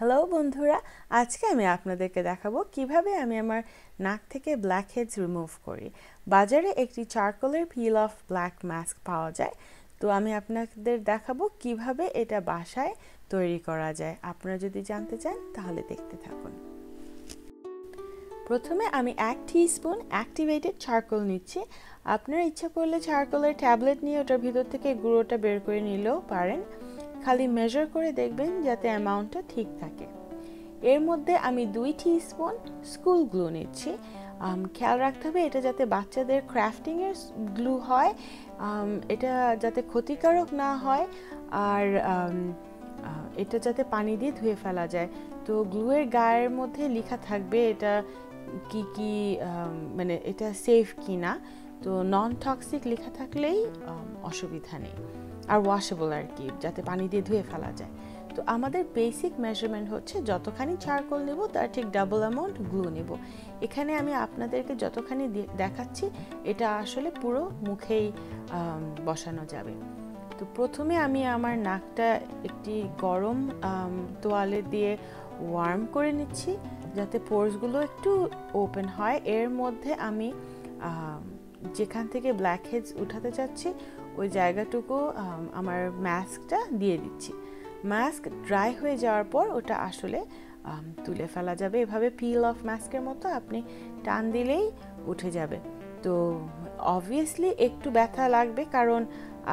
Hello বন্ধুরা, আজকে আমি আপনাদেরকে দেখাবো কীভাবে আমি আমার নাক থেকে ব্ল্যাক হেডস রিমুভ করি। বাজারে একটি চারকোলের পিল অফ ব্ল্যাক মাস্ক পাওয়া যায়। তো আমি আপনাদের দেখাবো কীভাবে এটা বাসায় তৈরি করা যায়। আপনারা যদি জানতে চান, তাহলে দেখতে থাকুন। প্রথমে আমি এক স্পুন অ্যাক্টিভেটেড চারকোল নিচ্ছি। আপনার ইচ্ছা করলে চারকোলের ট্যাবলেট নিয়ে ওটার ভিতর থেকে গুঁড়োটা বের করে নিলেও পারেন। খালি মেজার করে দেখবেন যাতে অ্যামাউন্টটা ঠিক থাকে। এর মধ্যে আমি দুই টি স্পুন স্কুল গ্লু নিচ্ছি খেয়াল রাখতে হবে এটা যাতে বাচ্চাদের ক্রাফটিংয়ের গ্লু হয়। এটা যাতে ক্ষতিকারক না হয় আর এটা যাতে পানি দিয়ে ধুয়ে ফেলা যায়। তো গ্লুয়ের গায়ের মধ্যে লেখা থাকবে এটা কি কি মানে এটা সেফ কি না তো নন টক্সিক লেখা থাকলেই অসুবিধা নেই। আর ওয়াশেবল আর কি, যাতে পানি দিয়ে ধুয়ে ফেলা যায়। তো আমাদের বেসিক মেজারমেন্ট হচ্ছে যতখানি চারকোল নেব, তার ঠিক ডাবল অ্যামাউন্ট গ্লু নেব। এখানে আমি আপনাদেরকে যতখানি দেখাচ্ছি, এটা আসলে পুরো মুখেই বসানো যাবে। তো প্রথমে আমি আমার নাকটা একটি গরম তোয়ালে দিয়ে ওয়ার্ম করে নিচ্ছি, যাতে পোর্সগুলো একটু ওপেন হয়। এর মধ্যে আমি যেখান থেকে ব্ল্যাক হেডস উঠাতে চাচ্ছি, ওই জায়গাটুকু আমার মাস্কটা দিয়ে দিচ্ছি। মাস্ক ড্রাই হয়ে যাওয়ার পর ওটা আসলে তুলে ফেলা যাবে। এভাবে পিল অফ মাস্কের মতো আপনি টান দিলেই উঠে যাবে। তো অবভিয়াসলি একটু ব্যথা লাগবে কারণ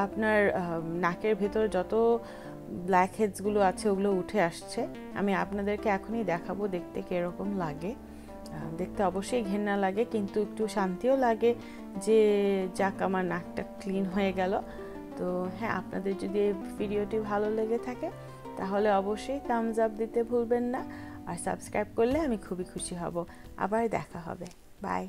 আপনার নাকের ভেতর যত ব্ল্যাক হেডসগুলো আছে ওগুলো উঠে আসছে। আমি আপনাদেরকে এখনই দেখাবো দেখতে কীরকম লাগে। দেখতে অবশ্যই ঘেন্না লাগে, কিন্তু একটু শান্তিও লাগে যে যাক আমার নাকটা ক্লিন হয়ে গেল। তো হ্যাঁ আপনাদের যদি এই ভিডিওটি ভালো লেগে থাকে, তাহলে অবশ্যই থামস আপ দিতে ভুলবেন না। আর সাবস্ক্রাইব করলে আমি খুবই খুশি হব। আবার দেখা হবে। বাই